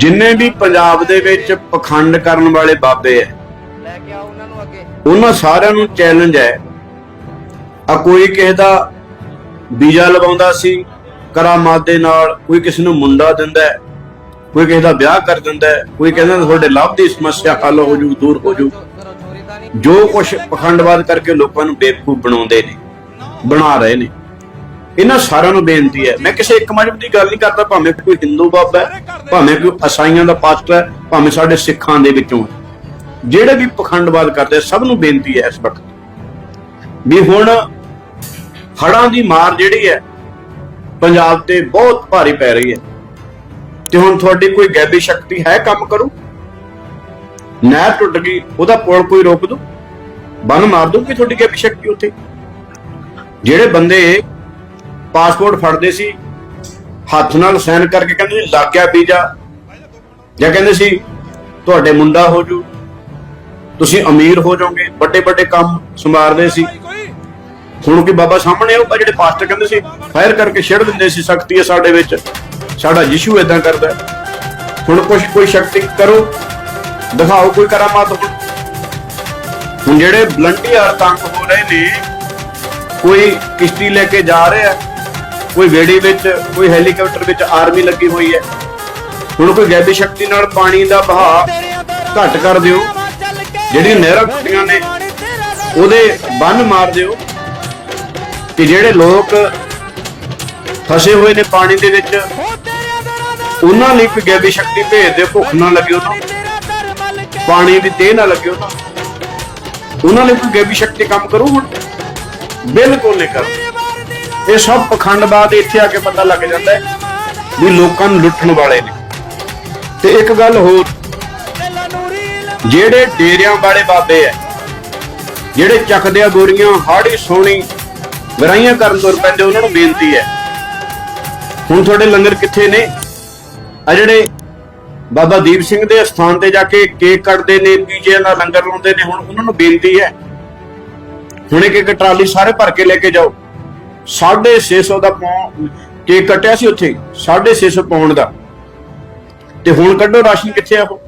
ਜਿੰਨੇ ਵੀ ਪੰਜਾਬ ਦੇ ਵਿੱਚ ਪਖੰਡ ਕਰਨ ਵਾਲੇ ਬਾਬੇ ਐ ਲੈ ਕੇ ਆਓ ਉਹਨਾਂ ਨੂੰ ਅੱਗੇ। ਉਹਨਾਂ ਸਾਰਿਆਂ ਨੂੰ ਚੈਲੰਜ ਹੈ ਆ ਕੋਈ ਕਿਸੇ ਦਾ ਵੀਜ਼ਾ ਲਵਾਉਂਦਾ ਸੀ ਕਰਾਮਾਤ ਦੇ ਨਾਲ ਕੋਈ ਕਿਸੇ ਨੂੰ ਮੁੰਡਾ ਦਿੰਦਾ ਹੈ, ਕੋਈ ਕਿਸੇ ਦਾ ਵਿਆਹ ਕਰ ਦਿੰਦਾ ਹੈ, ਕੋਈ ਕਹਿੰਦਾ ਤੁਹਾਡੇ ਲਵ ਦੀ ਸਮੱਸਿਆ ਹੱਲ ਹੋ ਜੂ ਦੂਰ ਹੋ ਜੂ। ਜੋ ਕੁਝ ਪਖੰਡਵਾਦ ਕਰਕੇ ਲੋਕਾਂ ਨੂੰ ਬੇਵਕੂਫ ਬਣਾਉਂਦੇ ਨੇ ਬਣਾ ਰਹੇ ਨੇ। ਇਹਨਾਂ ਸਾਰਿਆਂ ਨੂੰ ਬੇਨਤੀ ਹੈ। ਮੈਂ ਕਿਸੇ ਇੱਕ ਮਜਬ ਦੀ ਗੱਲ ਨਹੀਂ ਕਰਦਾ, ਭਾਵੇਂ ਕੋਈ ਹਿੰਦੂ ਬਾਬਾ ਹੈ, ਭਾਵੇਂ ਕੋਈ ਅਸਾਈਆਂ ਦਾ ਪਾਸਟਰ ਹੈ, ਭਾਵੇਂ ਸਾਡੇ ਸਿੱਖਾਂ ਦੇ ਵਿੱਚੋਂ ਹੈ। ਜਿਹੜੇ ਵੀ ਪਖੰਡਵਾਦ ਕਰਦੇ ਸਭ ਨੂੰ ਬੇਨਤੀ ਹੈ ਇਸ ਵਕਤ। ਵੀ ਹੁਣ ਹੜਾਂ ਦੀ ਮਾਰ ਜਿਹੜੀ ਹੈ, ਪੰਜਾਬ ਤੇ ਬਹੁਤ ਭਾਰੀ ਪੈ ਰਹੀ ਹੈ। ਤੇ ਹੁਣ ਤੁਹਾਡੀ ਕੋਈ ਗੈਬੀ ਸ਼ਕਤੀ ਹੈ ਕੰਮ ਕਰੂ। ਨਹਿਰ ਟੁੱਟ ਗਈ, ਉਹਦਾ ਪੁਲ ਕੋਈ ਰੋਕ ਦੋ। ਬੰਨ ਮਾਰ ਦੂ ਕਿ ਤੁਹਾਡੀ ਗੈਬੀ ਸ਼ਕਤੀ ਉੱਥੇ। ਜਿਹੜੇ ਬੰਦੇ ਪਾਸਪੋਰਟ ਫੜਦੇ ਸੀ ਹੱਥ ਨਾਲ ਸਾਈਨ ਕਰਕੇ ਕਹਿੰਦੇ ਸੀ, ਲੱਗ ਗਿਆ ਵੀਜ਼ਾ। ਜਾਂ ਕਹਿੰਦੇ ਸੀ ਤੁਹਾਡੇ ਮੁੰਡਾ ਹੋ ਜੂ ਤੁਸੀਂ ਅਮੀਰ ਹੋ ਜਾਓਗੇ ਵੱਡੇ ਵੱਡੇ ਕੰਮ ਸੰਭਾਲਦੇ ਸੀ। ਹੁਣ ਕਿ ਬਾਬਾ ਸਾਹਮਣੇ ਉਹ ਜਿਹੜੇ ਪਾਸਟਰ ਕਹਿੰਦੇ ਸੀ ਫਾਇਰ ਕਰਕੇ ਛੇੜ ਦਿੰਦੇ ਸੀ ਸ਼ਕਤੀ ਹੈ ਸਾਡੇ ਵਿੱਚ ਸਾਡਾ ਯਿਸੂ ਇਦਾਂ ਕਰਦਾ ਹੁਣ ਕੁਝ ਕੋਈ ਸ਼ਕਤੀ ਕਰੋ ਦਿਖਾਓ ਕੋਈ ਕਰਾਮਾਤ ਹੁਣ ਹੁਣ ਜਿਹੜੇ ਬਲੰਟੀਅਰ ਤੰਗ ਹੋ ਰਹੇ ਨੇ ਕੋਈ ਕਿਸ਼ਤੀ ਲੈ ਕੇ ਜਾ ਰਿਹਾ ਕੋਈ ਵੇੜੀ ਵਿੱਚ, ਕੋਈ ਹੈਲੀਕਾਪਟਰ ਵਿੱਚ ਆਰਮੀ ਲੱਗੀ ਹੋਈ ਹੈ। ਹੁਣ ਕੋਈ ਗੈਬੀ ਸ਼ਕਤੀ ਨਾਲ ਪਾਣੀ ਦਾ ਬਹਾਅ ਘੱਟ ਕਰ ਦਿਓ। ਜਿਹੜੀਆਂ ਨਹਿਰਾਂ ਟੁੱਟੀਆਂ ਨੇ, ਉਹਦੇ ਬੰਨ ਮਾਰ ਦਿਓ ਕਿ ਜਿਹੜੇ ਲੋਕ ਫਸੇ ਹੋਏ ਨੇ ਪਾਣੀ ਦੇ ਵਿੱਚ, ਉਹਨਾਂ ਲਈ ਕੋਈ ਗੈਬੀ ਸ਼ਕਤੀ ਭੇਜ ਦਿਓ, ਭੁੱਖ ਨਾ ਲੱਗੇ ਉਹਨਾਂ ਪਾਣੀ ਦੀ ਤੇਹ ਨਾ ਲੱਗੇ ਉਹਨਾਂ ਉਹਨਾਂ ਲਈ ਕੋਈ ਗੈਬੀ ਸ਼ਕਤੀ ਕੰਮ ਕਰੂ ਹੁਣ। ਬਿਲਕੁਲ ਨਹੀਂ ਕਰ ਇਹ ਸਭ ਪਖੰਡਵਾਦ ਇੱਥੇ ਆ ਕੇ ਪਤਾ ਲੱਗ ਜਾਂਦਾ ਹੈ ਵੀ ਲੋਕਾਂ ਨੂੰ ਲੁੱਟਣ ਵਾਲੇ ਨੇ। ਤੇ ਇੱਕ ਗੱਲ ਹੋਰ, ਜਿਹੜੇ ਡੇਰਿਆਂ ਵਾਲੇ ਬਾਬੇ ਐ, ਜਿਹੜੇ ਚੱਕਦੇ ਆ ਗੋਰੀਆਂ ਹਾੜੀ ਸੋਣੀ, ਗਰਾਈਆਂ ਕਰਨ ਤੁਰ ਪੈਂਦੇ, ਉਹਨਾਂ ਨੂੰ ਬੇਨਤੀ ਹੈ ਹੁਣ ਤੁਹਾਡੇ ਲੰਗਰ ਕਿੱਥੇ ਨੇ? ਆ ਜਿਹੜੇ ਬਾਬਾ ਦੀਪ ਸਿੰਘ ਦੇ ਸਥਾਨ ਤੇ ਜਾ ਕੇ ਕੇਕ ਕੱਟਦੇ ਨੇ ਪੀਜੇ ਦਾ ਲੰਗਰ ਲਾਉਂਦੇ ਨੇ, ਹੁਣ ਉਹਨਾਂ ਨੂੰ ਬੇਨਤੀ ਹੈ ਹੁਣ ਇੱਕ ਇੱਕ ਟਰਾਲੀ ਸਾਰੇ ਭਰ ਕੇ ਲੈ ਕੇ ਜਾਓ। 650 ਦਾ ਪੌਂ ਕੇਕ ਕੱਟਿਆ ਸੀ ਉੱਥੇ 650 ਪਾਉਣ ਦਾ। ਤੇ ਹੁਣ ਕੱਢੋ ਰਾਸ਼ਨ ਕਿੱਥੇ ਆ ਉਹ?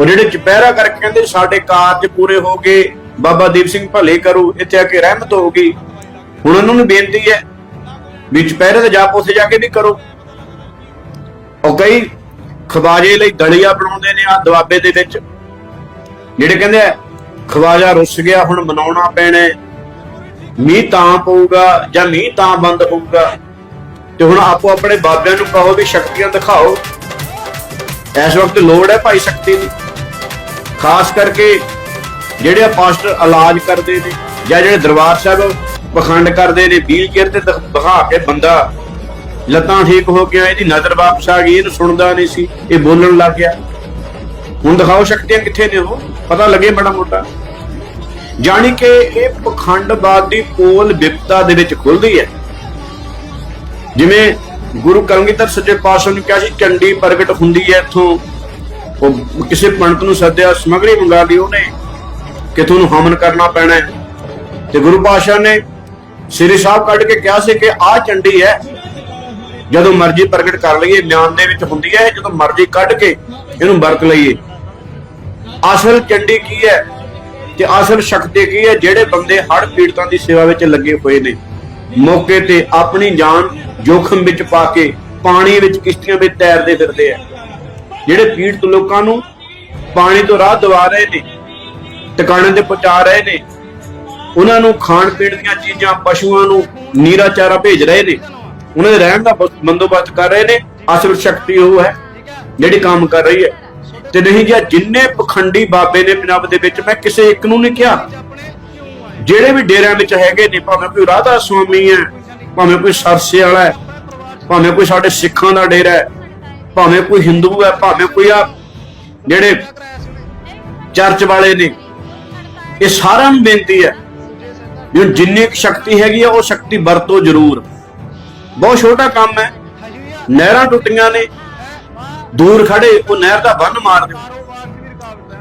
ਜਿਹੜੇ ਚੁਪਹਿਰਾ ਕਰਕੇ ਕਹਿੰਦੇ ਸਾਡੇ ਕਾਰਜ ਪੂਰੇ ਹੋ ਗਏ, ਬਾਬਾ ਦੀਪ ਸਿੰਘ ਭਲੇ ਕਰੋ, ਇੱਥੇ ਆ ਕੇ ਰਹਿਮਤ ਹੋ ਗਈ। ਹੁਣ ਉਹਨਾਂ ਨੂੰ ਬੇਨਤੀ ਹੈ ਵੀ ਚੁਪਹਿਰੇ ਤੇ ਜਾਪ ਉੱਥੇ ਜਾ ਕੇ ਵੀ ਕਰੋ। ਉਹ ਕਈ ਖਵਾਜੇ ਲਈ ਦਲੀਆ ਬਣਾਉਂਦੇ ਨੇ ਆ ਦਵਾਬੇ ਦੇ ਵਿੱਚ, ਜਿਹੜੇ ਕਹਿੰਦੇ ਆ, ਖਵਾਜਾ ਰੁੱਸ ਗਿਆ, ਹੁਣ ਮਨਾਉਣਾ ਪੈਣਾ ਮੀਂਹ ਤਾਂ ਪਊਗਾ ਜਾਂ ਮੀਂਹ ਤਾਂ ਬੰਦ ਹੋਊਗਾ ਤੇ ਹੁਣ ਆਪੋ ਆਪਣੇ ਬਾਬਿਆਂ ਨੂੰ ਕਹੋ ਵੀ ਸ਼ਕਤੀਆਂ ਦਿਖਾਓ। ਇਸ ਵਕਤ ਲੋੜ ਹੈ ਭਾਈ ਸ਼ਕਤੀ ਦੀ। ਖਾਸ ਕਰਕੇ ਜਿਹੜੇ ਪਾਸਟਰ ਇਲਾਜ ਕਰਦੇ ਨੇ ਜਾਂ ਜਿਹੜੇ ਦਰਬਾਰ ਸਾਹਿਬ ਪਖੰਡ ਕਰਦੇ ਨੇ, ਵੀਲ ਚੇਅਰ ਤੇ ਦਿਖ- ਦਿਖਾ ਕੇ ਬੰਦਾ ਲੱਤਾਂ ਠੀਕ ਹੋ ਗਿਆ ਇਹਦੀ ਨਜ਼ਰ ਵਾਪਸ ਆ ਗਈ, ਇਹਨੂੰ ਸੁਣਦਾ ਨਹੀਂ ਸੀ, ਇਹ ਬੋਲਣ ਲੱਗ ਗਿਆ। ਹੁਣ ਦਿਖਾਓ ਸ਼ਕਤੀਆਂ ਕਿੱਥੇ ਨੇ ਉਹ? ਪਤਾ ਲੱਗੇ ਬੜਾ ਮੋਟਾ। ਜਾਣੀ ਕਿ ਇਹ ਪਖੰਡਵਾਦ ਦੀ ਪੋਲ ਵਿਪਤਾ ਦੇ ਵਿੱਚ ਖੁੱਲਦੀ ਹੈ। ਜਿਵੇਂ ਗੁਰੂ ਕਲਗੀਧਰ ਸੱਚੇ ਪਾਤਸ਼ਾਹ ਨੂੰ ਕਿਹਾ ਸੀ, ਚੰਡੀ ਪ੍ਰਗਟ ਹੁੰਦੀ ਹੈ ਇੱਥੋਂ। ਉਹ ਕਿਸੇ ਪੰਡਤ ਨੂੰ ਸੱਦਿਆ, ਸਮਗਰੀ ਮੰਗਾ ਲਈ ਉਹਨੇ, ਕਿ ਤੁਹਾਨੂੰ ਹਮਨ ਕਰਨਾ ਪੈਣਾ ਤੇ ਗੁਰੂ ਪਾਤਸ਼ਾਹ ਨੇ ਸ੍ਰੀ ਸਾਹਿਬ ਕੱਢ ਕੇ ਕਿਹਾ ਸੀ ਕਿ ਆਹ ਚੰਡੀ ਹੈ, ਜਦੋਂ ਮਰਜ਼ੀ ਪ੍ਰਗਟ ਕਰ ਲਈਏ, ਮਿਆਨ ਦੇ ਵਿੱਚ ਹੁੰਦੀ ਹੈ, ਜਦੋਂ ਮਰਜ਼ੀ ਕੱਢ ਕੇ ਇਹਨੂੰ ਵਰਤ ਲਈਏ। ਅਸਲ ਚੰਡੀ ਕੀ ਹੈ? ਤੇ ਅਸਲ ਸ਼ਕਤੀ ਕੀ ਹੈ, ਜਿਹੜੇ ਬੰਦੇ ਹੜ ਪੀੜਤਾਂ ਦੀ ਸੇਵਾ ਵਿੱਚ ਲੱਗੇ ਹੋਏ ਨੇ, ਮੌਕੇ ਤੇ ਆਪਣੀ ਜਾਨ ਜੋਖਮ ਵਿੱਚ ਪਾ ਕੇ ਪਾਣੀ ਵਿੱਚ ਕਿਸ਼ਤੀਆਂ ਵਿੱਚ ਤੈਰਦੇ ਫਿਰਦੇ ਆ। ਜਿਹੜੇ ਪੀੜਤ ਲੋਕਾਂ ਨੂੰ ਪਾਣੀ ਤੋਂ ਰਾਹ ਦਿਵਾ ਰਹੇ ਨੇ, ਟਿਕਾਣੇ ਤੇ ਪਹੁੰਚਾ ਰਹੇ ਨੇ, ਉਹਨਾਂ ਨੂੰ ਖਾਣ ਪੀਣ ਦੀਆਂ ਚੀਜ਼ਾਂ, ਪਸ਼ੂਆਂ ਨੂੰ ਨੀਰਾ ਚਾਰਾ ਭੇਜ ਰਹੇ ਨੇ, ਉਹਨਾਂ ਦੇ ਰਹਿਣ ਦਾ ਬੰਦੋਬਸਤ ਕਰ ਰਹੇ ਨੇ। ਅਸਲ ਸ਼ਕਤੀ ਉਹ ਹੈ, ਜਿਹੜੀ ਕੰਮ ਕਰ ਰਹੀ ਹੈ। ਤੇ ਨਹੀਂ ਜੀ ਜਿੰਨੇ ਪਖੰਡੀ ਬਾਬੇ ਨੇ ਪੰਜਾਬ ਦੇ ਵਿੱਚ, ਮੈਂ ਕਿਸੇ ਇੱਕ ਨੂੰ ਨਹੀਂ ਕਿਹਾ। ਜਿਹੜੇ ਵੀ ਡੇਰਿਆਂ ਵਿੱਚ ਹੈਗੇ ਨੇ, ਭਾਵੇਂ ਕੋਈ ਰਾਧਾ ਸੁਆਮੀ ਹੈ, ਭਾਵੇਂ ਕੋਈ ਸਰਸੇ ਵਾਲਾ ਹੈ, ਭਾਵੇਂ ਕੋਈ ਸਾਡੇ ਸਿੱਖਾਂ ਦਾ ਡੇਰਾ ਹੈ, ਭਾਵੇਂ ਕੋਈ ਹਿੰਦੂ ਹੈ, ਭਾਵੇਂ ਕੋਈ ਆ ਜਿਹੜੇ ਚਰਚ ਵਾਲੇ ਨੇ, ਇਹ ਸਾਰਿਆਂ ਨੂੰ ਬੇਨਤੀ ਹੈ ਵੀ ਜਿੰਨੀ ਕੁ ਸ਼ਕਤੀ ਹੈਗੀ ਆ, ਉਹ ਸ਼ਕਤੀ ਵਰਤੋ ਜ਼ਰੂਰ। ਬਹੁਤ ਛੋਟਾ ਕੰਮ ਹੈ, ਨਹਿਰਾਂ ਟੁੱਟੀਆਂ ਨੇ ਦੂਰ ਖੜੇ, ਉਹ ਨਹਿਰ ਦਾ ਬੰਨ ਮਾਰ ਦਿਓ।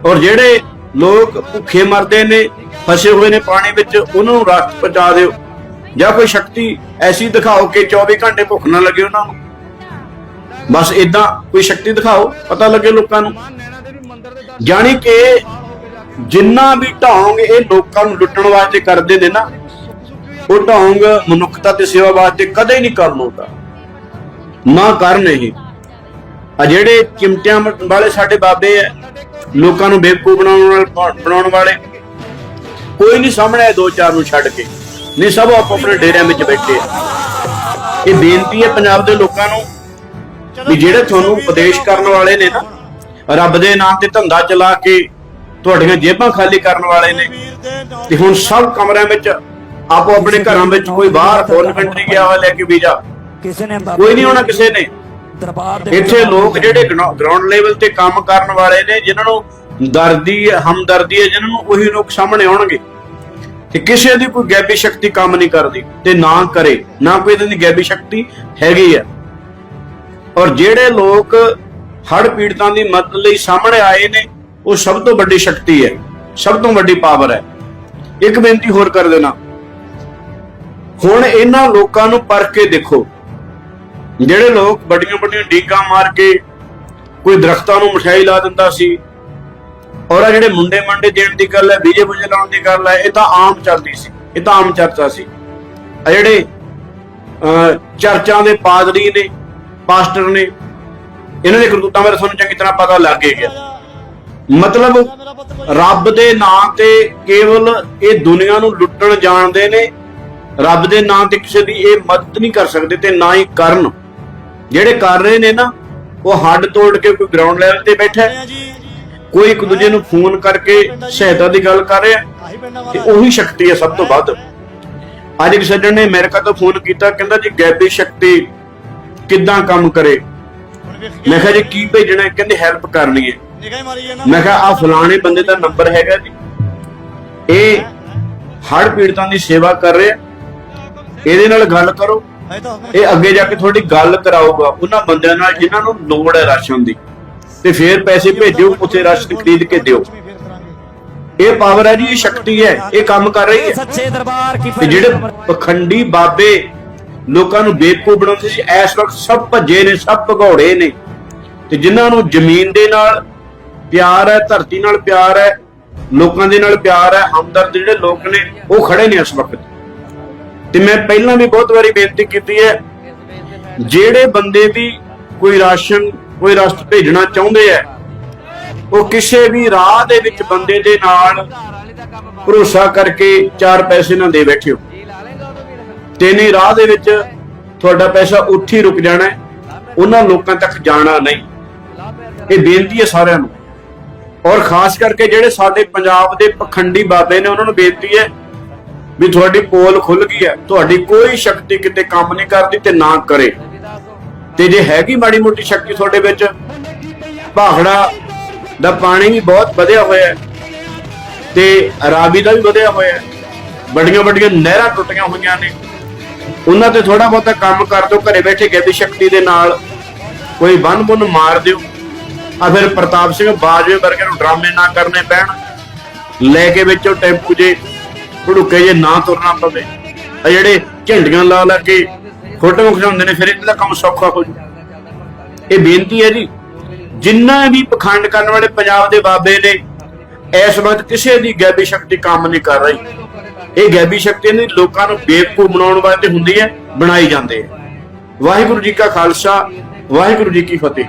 ਔਰ ਜਿਹੜੇ ਲੋਕ ਭੁੱਖੇ ਮਰਦੇ ਨੇ, ਫਸੇ ਹੋਏ ਨੇ ਪਾਣੀ ਵਿੱਚ, ਉਹਨਾਂ ਨੂੰ ਰਾਹਤ ਪਹੁੰਚਾ ਦਿਓ। ਜਾਂ ਕੋਈ ਸ਼ਕਤੀ ਐਸੀ ਦਿਖਾਓ ਕਿ 24 ਘੰਟੇ ਭੁੱਖ ਨਾ ਲੱਗੇ ਉਹਨਾਂ ਨੂੰ। ਬਸ ਇਦਾਂ ਕੋਈ ਸ਼ਕਤੀ ਦਿਖਾਓ, ਪਤਾ ਲੱਗੇ ਲੋਕਾਂ ਨੂੰ। ਨੈਣਾ ਜਾਣੀ ਕਿ ਜਿੰਨਾ ਵੀ ਢੋਂਗ ਇਹ ਲੋਕਾਂ ਨੂੰ ਲੁੱਟਣ ਵਾਸਤੇ ਕਰਦੇ ਨੇ ਨਾ, ਉਹ ਢੋਂਗ ਮਨੁੱਖਤਾ ਤੇ ਸੇਵਾ ਵਾਸਤੇ ਕਦੇ ਨਹੀਂ ਕਰਨ ਹੁੰਦਾ। ਨਾ ਕਰਨ ਇਹ ਆ ਜਿਹੜੇ ਚਿਮਟਿਆਂ ਵਾਲੇ ਸਾਡੇ ਬਾਬੇ ਆ ਲੋਕਾਂ ਨੂੰ ਬੇਵਕੂਫ ਬਣਾਉਣ ਵਾਲੇ ਬਣਾਉਣ ਵਾਲੇ ਕੋਈ ਨਹੀਂ ਸਾਹਮਣੇ ਦੋ ਚਾਰ ਨੂੰ ਛੱਡ ਕੇ। ਨਹੀਂ ਸਭ ਆਪੋ ਆਪਣੇ ਡੇਰਿਆਂ ਵਿੱਚ ਬੈਠੇ ਆ। ਇਹ ਬੇਨਤੀ ਹੈ ਪੰਜਾਬ ਦੇ ਲੋਕਾਂ ਨੂੰ ਵੀ ਜਿਹੜੇ ਤੁਹਾਨੂੰ ਉਪਦੇਸ਼ ਕਰਨ ਵਾਲੇ ਨੇ ਨਾ ਰੱਬ ਦੇ ਨਾਮ ਤੇ ਧੰਦਾ ਚਲਾ ਕੇ ਤੁਹਾਡੀਆਂ ਜੇਬਾਂ ਖਾਲੀ ਕਰਨ ਵਾਲੇ ਨੇ ਤੇ ਹੁਣ ਸਭ ਕਮਰਿਆਂ ਵਿੱਚ ਆਪੋ ਆਪਣੇ ਘਰਾਂ ਵਿੱਚ ਕੋਈ ਬਾਹਰ ਫੋਰਨ ਕੰਟਰੀ ਗਿਆ ਹੋਇਆ ਲੈ ਕੇ ਵੀਜ਼ਾ ਕਿਸੇ ਨੇ ਕੋਈ ਨਹੀਂ ਹੋਣਾ ਕਿਸੇ ਨੇ। ਦਰਬਾਰ ਦੇ ਇੱਥੇ ਲੋਕ ਜਿਹੜੇ ਗਰਾਊਂਡ ਲੈਵਲ ਤੇ ਕੰਮ ਕਰਨ ਵਾਲੇ ਨੇ ਜਿਨ੍ਹਾਂ ਨੂੰ ਦਰਦੀ ਹੈ ਹਮਦਰਦੀ ਹੈ ਜਿਨ੍ਹਾਂ ਨੂੰ ਉਹੀ ਲੋਕ ਸਾਹਮਣੇ ਆਉਣਗੇ ਤੇ ਕਿਸੇ ਦੀ ਕੋਈ ਗੈਬੀ ਸ਼ਕਤੀ ਕੰਮ ਨਹੀਂ ਕਰਦੀ ਤੇ ਨਾ ਕਰੇ ਨਾ ਕੋਈ ਇਹਦੀ ਗੈਬੀ ਸ਼ਕਤੀ ਹੈਗੀ ਹੈ ਔਰ ਜਿਹੜੇ ਲੋਕ ਹੜ ਪੀੜਤਾਂ ਦੀ ਮਦਦ ਲਈ ਸਾਹਮਣੇ ਆਏ ਨੇ ਉਹ ਸਭ ਤੋਂ ਵੱਡੀ ਸ਼ਕਤੀ ਹੈ ਸਭ ਤੋਂ ਵੱਡੀ ਪਾਵਰ ਹੈ। ਇੱਕ ਬੇਨਤੀ ਹੋਰ ਕਰ ਦੇਣਾ। ਹੁਣ ਇਹਨਾਂ ਲੋਕਾਂ ਨੂੰ ਪਰਖ ਕੇ ਦੇਖੋ। ਜਿਹੜੇ ਲੋਕ ਵੱਡੀਆਂ ਵੱਡੀਆਂ ਡੀਕਾਂ ਮਾਰ ਕੇ ਕੋਈ ਦਰਖਤਾਂ ਨੂੰ ਮਠਿਆਈ ਲਾ ਦਿੰਦਾ ਸੀ, ਔਰ ਆ ਜਿਹੜੇ ਮੁੰਡੇ ਮੰਡੇ ਦੇਣ ਦੀ ਗੱਲ ਹੈ, ਬੀਜੇ ਬੁਜੇ ਲਾਉਣ ਦੀ ਗੱਲ ਹੈ, ਇਹ ਤਾਂ ਆਮ ਚੱਲਦੀ ਸੀ, ਇਹ ਤਾਂ ਆਮ ਚਰਚਾ ਸੀ। ਆ ਜਿਹੜੇ ਚਰਚਾਂ ਦੇ ਪਾਦਰੀ ਨੇ, ਪਾਸਟਰ ਨੇ, ਇਹਨਾਂ ਦੇ ਕਰਤੂਤਾਂ ਬਾਰੇ ਤੁਹਾਨੂੰ ਚੰਗੀ ਤਰ੍ਹਾਂ ਪਤਾ ਲੱਗ ਹੀ ਗਿਆ। ਮਤਲਬ, ਰੱਬ ਦੇ ਨਾਂ ਤੇ ਕੇਵਲ ਇਹ ਦੁਨੀਆ ਨੂੰ ਲੁੱਟਣ ਜਾਣਦੇ ਨੇ, ਰੱਬ ਦੇ ਨਾਂ ਤੇ ਕਿਸੇ ਦੀ ਇਹ ਮਦਦ ਨਹੀਂ ਕਰ ਸਕਦੇ ਤੇ ਨਾ ਹੀ ਕਰਨ। ਜਿਹੜੇ ਕਰ ਰਹੇ ਨੇ ਨਾ ਉਹ ਹੱਡ ਤੋੜ ਕੇ ਕੋਈ ਗਰਾਊਂਡ ਲੈਵਲ ਤੇ ਬੈਠਾ ਕੋਈ ਇੱਕ ਦੂਜੇ ਨੂੰ ਫੋਨ ਕਰਕੇ ਸਹਾਇਤਾ ਦੀ ਗੱਲ ਕਰ ਰਿਹਾ ਤੇ ਉਹੀ ਸ਼ਕਤੀ ਹੈ ਸਭ ਤੋਂ ਵੱਧ। ਅੱਜ ਇੱਕ ਸੱਜਣ ਨੇ ਅਮਰੀਕਾ ਤੋਂ ਫੋਨ ਕੀਤਾ ਕਹਿੰਦਾ ਜੀ ਗੈਬੀ ਸ਼ਕਤੀ ਕਿੱਦਾਂ ਕੰਮ ਕਰੇ? ਮੈਂ ਕਿਹਾ ਜੀ ਕੀ ਭੇਜਣਾ? ਕਹਿੰਦੇ ਹੈਲਪ ਕਰਨੀ ਹੈ ਮੈਂ ਕਿਹਾ ਆ ਫਲਾਣੇ ਬੰਦੇ ਦਾ ਨੰਬਰ ਹੈਗਾ ਜੀ। ਇਹ ਹੜ ਪੀੜਤਾਂ ਦੀ ਸੇਵਾ ਕਰ ਰਿਹਾ। ਇਹਦੇ ਨਾਲ ਗੱਲ ਕਰੋ। ਇਹ ਅੱਗੇ ਜਾ ਕੇ ਤੁਹਾਡੀ ਗੱਲ ਕਰਾਊਗਾ। ਉਹਨਾਂ ਬੰਦਿਆਂ ਨਾਲ ਜਿਨ੍ਹਾਂ ਨੂੰ ਲੋੜ ਹੈ ਰਾਸ਼ਨ ਦੀ। ਤੇ ਫਿਰ ਪੈਸੇ ਭੇਜੋ ਉੱਥੇ ਰਾਸ਼ਨ ਖਰੀਦ ਕੇ ਦਿਓ। ਇਹ ਪਾਵਰ ਹੈ ਜੀ ਇਹ ਸ਼ਕਤੀ ਹੈ ਇਹ ਕੰਮ ਕਰ ਰਹੀ ਹੈ। ਸੱਚੇ ਦਰਬਾਰ ਕੀ ਤੇ ਜਿਹੜੇ ਪਖੰਡੀ ਬਾਬੇ ਲੋਕਾਂ ਨੂੰ ਬੇਵਕੂਫ ਬਣਾਉਂਦੇ ਸੀ ਇਸ ਵਕਤ ਸਭ ਭੱਜੇ ਨੇ ਸਭ ਭਗੌੜੇ ਨੇ। ਤੇ ਜਿਨ੍ਹਾਂ ਨੂੰ ਜ਼ਮੀਨ ਦੇ ਨਾਲ ਪਿਆਰ ਹੈ ਧਰਤੀ ਨਾਲ ਪਿਆਰ ਹੈ ਲੋਕਾਂ ਦੇ ਨਾਲ ਪਿਆਰ ਹੈ ਹਮਦਰਦ ਜਿਹੜੇ ਲੋਕ ਨੇ ਉਹ ਖੜੇ ਨੇ ਇਸ ਵਕਤ। ਤੇ ਮੈਂ ਪਹਿਲਾਂ ਵੀ ਬਹੁਤ ਵਾਰੀ ਬੇਨਤੀ ਕੀਤੀ ਹੈ, ਜਿਹੜੇ ਬੰਦੇ ਵੀ ਕੋਈ ਰਾਸ਼ਨ, ਕੋਈ ਰਸਤ ਭੇਜਣਾ ਚਾਹੁੰਦੇ ਆ ਉਹ ਕਿਸੇ ਵੀ ਰਾਹ ਦੇ ਵਿੱਚ ਬੰਦੇ ਦੇ ਨਾਲ ਭਰੋਸਾ ਕਰਕੇ ਚਾਰ ਪੈਸੇ ਨਾ ਦੇ ਬੈਠਿਓ ਜੀ ਲਾ ਤੇ ਨਹੀਂ, ਰਾਹ ਦੇ ਵਿੱਚ ਤੁਹਾਡਾ ਪੈਸਾ ਉੱਥੇ ਰੁਕ ਜਾਣਾ ਉਹਨਾਂ ਲੋਕਾਂ ਤੱਕ ਜਾਣਾ ਨਹੀਂ। ਇਹ ਬੇਨਤੀ ਹੈ ਸਾਰਿਆਂ ਨੂੰ। ਔਰ ਖਾਸ ਕਰਕੇ ਜਿਹੜੇ ਸਾਡੇ ਪੰਜਾਬ ਦੇ ਪਖੰਡੀ ਬਾਬੇ ਨੇ, ਉਹਨਾਂ ਨੂੰ ਬੇਨਤੀ ਹੈ ਵੀ ਤੁਹਾਡੀ ਪੋਲ ਖੁੱਲ ਗਈ ਹੈ, ਤੁਹਾਡੀ ਕੋਈ ਸ਼ਕਤੀ ਕਿਤੇ ਕੰਮ ਨਹੀਂ ਕਰਦੀ ਤੇ ਨਾ ਕਰੇ। ਤੇ ਜੇ ਹੈਗੀ ਮਾੜੀ ਮੋਟੀ ਸ਼ਕਤੀ ਤੁਹਾਡੇ ਵਿੱਚ, ਭਾਖੜਾ ਦਾ ਪਾਣੀ ਵੀ ਬਹੁਤ ਵਧਿਆ ਹੋਇਆ ਹੈ ਤੇ ਰਾਵੀ ਦਾ ਵੀ ਵਧਿਆ ਹੋਇਆ ਹੈ। ਵੱਡੀਆਂ ਵੱਡੀਆਂ ਨਹਿਰਾਂ ਟੁੱਟੀਆਂ ਹੋਈਆਂ ਨੇ। ਉਹਨਾਂ ਤੇ ਥੋੜਾ ਬਹੁਤਾ ਕੰਮ ਕਰ ਦਿਓ, ਘਰੇ ਬੈਠੇ ਗੈਬੀ ਸ਼ਕਤੀ ਦੇ ਨਾਲ ਕੋਈ ਬੰਨ ਬੁੰਨ ਮਾਰ ਦਿਓ। ਆ ਫਿਰ ਪ੍ਰਤਾਪ ਸਿੰਘ ਬਾਜਵੇ ਵਰਗੇ ਨੂੰ ਡਰਾਮੇ ਨਾ ਕਰਨੇ ਪੈਣ। ਲੈ ਕੇ ਵਿੱਚੋਂ ਟੈਂਪੂ ਜੇ। ਭੜੁੱਕੇ ਜੇ ਨਾ ਤੁਰਨਾ ਪਵੇ। ਆ ਜਿਹੜੇ ਝੰਡੀਆਂ ਲਾ ਲਾ ਕੇ ਫੋਟੋ ਖਿਚਾਉਂਦੇ ਨੇ, ਫਿਰ ਇਹਦਾ ਕੰਮ ਸੌਖਾ ਹੋ ਜੂ ਇਹ ਬੇਨਤੀ ਹੈ ਜੀ, ਜਿੰਨਾ ਵੀ ਪਖੰਡ ਕਰਨ ਵਾਲੇ ਪੰਜਾਬ ਦੇ ਬਾਬੇ ਨੇ, ਇਸ ਵਕਤ ਕਿਸੇ ਦੀ ਗੈਬੀ ਸ਼ਕਤੀ ਕੰਮ ਨਹੀਂ ਕਰ ਰਹੀ। ਇਹ ਗੈਬੀ ਸ਼ਕਤੀ ਨੇ ਲੋਕਾਂ ਨੂੰ ਬੇਵਕੂਫ ਬਣਾਉਣ ਵਾਸਤੇ ਹੁੰਦੀ ਹੈ, ਬਣਾਈ ਜਾਂਦੇ ਹੈ। ਵਾਹਿਗੁਰੂ ਜੀ ਕਾ ਖਾਲਸਾ, ਵਾਹਿਗੁਰੂ ਜੀ ਕੀ ਫਤਿਹ।